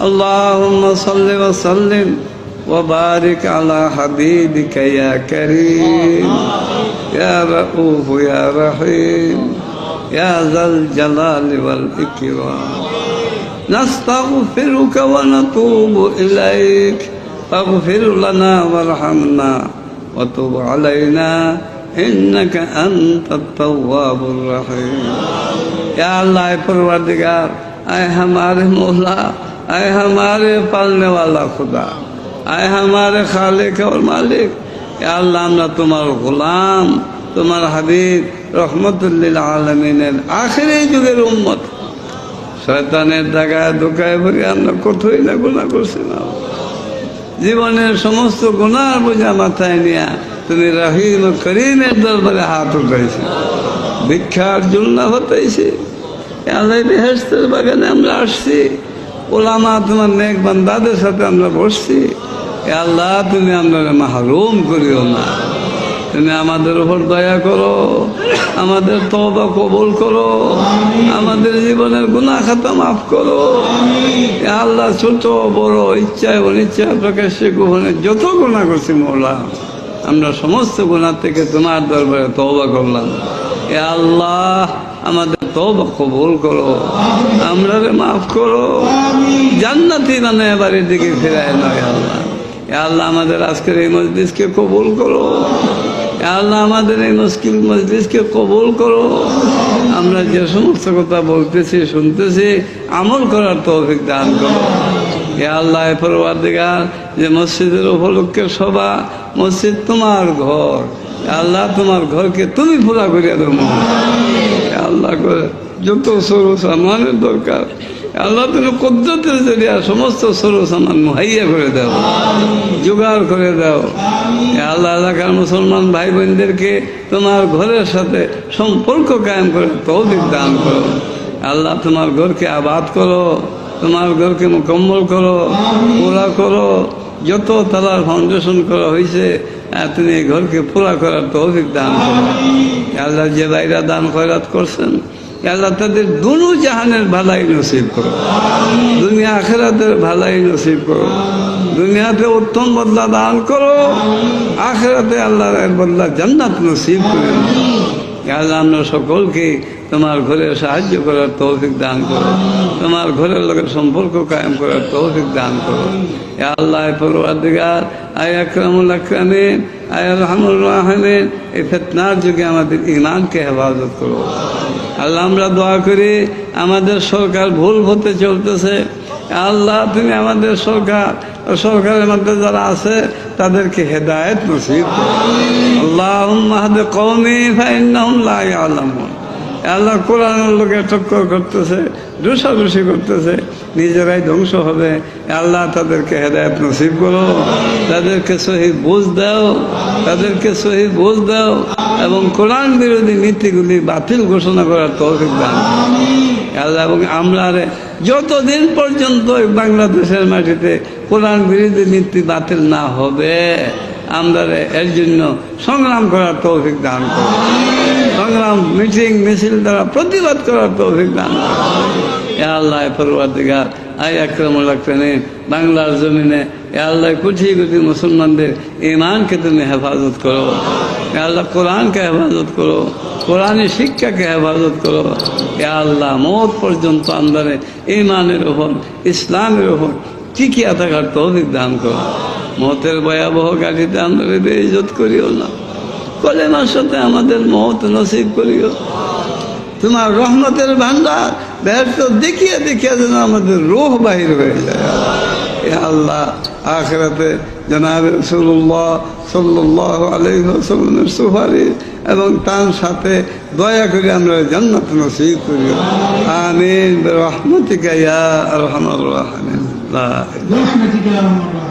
اللهم صل وسلم وبارك على حبيبك يا كريم. يا رؤوف يا رحيم. يا ذا الجلال والإكرام. نستغفرك ونتوب إليك. فاغفر لنا وارحمنا وتوب علينا. إنك أنت التواب الرحيم. يا الله پروردگار اے ہمارے مولا आए हमारे पालने वाला खुदा आए हमारे खालिक और मालिक या अल्लाह আমরা তোমার গোলাম তোমার হাবিব রহমতুল্লিল আলমিনের আখেরি যুগের উম্মত শয়তানের জায়গায় দোকায় ভরে আমরা কোথায় না গুণা করছি না জীবনের সমস্ত গুণার বোঝা মাথায় নিয়ে তুমি রহিম ও করিমের দরবারে হাত উঠাইছি ভিক্ষার জন্য হতেছি আল্লাহ বেহেস্তের বাগানে আমরা আসছি ওলামা, তোমার নেক বান্দাদের সাথে আমরা বসছি। আল্লাহ, তুমি আমরা মাহরুম করিও না। তুমি আমাদের উপর দয়া করো, আমাদের তবা কবল করো, আমাদের জীবনের গুণা খাতা মাফ করো। আল্লাহ, ছোট, বড়, ইচ্ছায়, অনিচ্ছায় প্রকাশ্যে গোহনে যত গুণা করছি মৌলা, আমরা সমস্ত গুণার থেকে তোমার দরবারে তবা করলাম। আল্লাহ, আমাদের তবা কবুল করো। আমরা মাফ করো। জান্নাতি মানে বাড়ির দিকে ফেরায় নয় আল্লাহ। আল্লাহ, আমাদের আজকের এই মসজিদকে কবুল করো। আল্লাহ, আমাদের এই মুশকিল মসজিদকে কবুল করো। আমরা যে সমস্ত কথা বলতেছি, শুনতেছি, আমল করার তৌফিক দান করো। এ আল্লাহ পরবাদিগার যে মসজিদের উপলক্ষে সভা মসজিদ তোমার ঘর। আল্লাহ, তোমার ঘরকে তুমি পুরা করিয়া দেবো আল্লাহ, করে যত সরু সামানের দরকার আল্লাহ, তুমি কদ্দতের জরিয়া সমস্ত সরু সামান মুহাইয়া করে দাও, জোগাড় করে দাও। আল্লাহ, এলাকার মুসলমান ভাই বোনদেরকে তোমার ঘরের সাথে সম্পর্ক কায়েম করে তৌফিক দান করো। আল্লাহ, তোমার ঘরকে আবাদ করো। তোমার ঘরকে মোকাম্মল করো পুরা করো যত তালার ফাউন্ডেশন করা হয়েছে তুমি এই ঘরকে পুরা করার তৌফিক দান করো। আল্লাহ যে বাইরা দান খয়রাত করছেন আল্লাহ তাদের দুনু জাহানের ভালাই নসিব করো। দুনিয়া আখেরাতের ভালাই নসিব করো। দুনিয়াতে উত্তম বদলা দান করো। আখেরাতে আল্লাহর এক বদলা জান্নাত নসিব করে আল্লাহ সকলকে তোমার ঘরে সাহায্য করার তৌফিক দান করো। তোমার ঘরের লোকের সম্পর্ক কায়েম করার তৌফিক দান করো। আল্লাহ পরওয়ারদিগার, আয় আকরামুল আকরামিন, আয় রহমুর রাহমিন, এই ফেতনার যুগে আমাদের ইমানকে হেফাজত করো। আল্লাহ, আমরা দোয়া করি, আমাদের সরকার ভুল হতে চলতেছে। আল্লাহ, তুমি আমাদের সরকার সরকারের মধ্যে যারা আছে, তাদেরকে হেদায়ত নসিব। কওমি আল্লাহ টক্কর করতেছে করতেছে, নিজেরাই ধ্বংস হবে। আল্লাহ তাদেরকে হেদায়ত নসিব করো, তাদেরকে সহি বোঝ দাও, তাদেরকে সহি বোঝ দাও এবং কোরআন বিরোধী নীতিগুলি বাতিল ঘোষণা করার তৌফিক দান আল্লাহ, এবং আমরা যতদিন পর্যন্ত বাংলাদেশের মাটিতে কোরআন বিরোধী নীতি বাতিল না হবে আমরা এর জন্য সংগ্রাম করার তৌফিক দান করো সংগ্রাম, মিটিং, মিছিল দ্বারা প্রতিবাদ করার তৌফিক দান করো। আল্লাহ আই আক্রমণ রাখতেনে বাংলার জমিনে আল্লাহ কুঠি কুঠি মুসলমানদের ইমানকে তুমি হেফাজত করো। আল্লাহ, কোরআনকে হেফাজত করো, কোরআনের শিক্ষাকে হেফাজত করো। এ আল্লাহ, মত পর্যন্ত আন্দারে ইমানের ওপর ইসলামের ওপর টিকিয়া থাকার তৌফিক দান করো। মতের ভয়াবহ গাড়িতে আন্দারে বেইজত করিও না। কলেমার সাথে আমাদের মত নসিব করিও। তোমার রহমতের ভান্ডার ব্যর্থ দেখিয়ে দেখিয়ে যেন আমাদের রোহ বাহির হয়ে যায়। আল্লাহ, আখরাতে জনাব রসুল্লাহ সাল্লাহ আলহিমের সুপারিশ এবং তার সাথে দয়া করে আমরা জান্নাত নসিব করিও। আমিন। রহমতিকা ইয়া রহমান। রাহমিন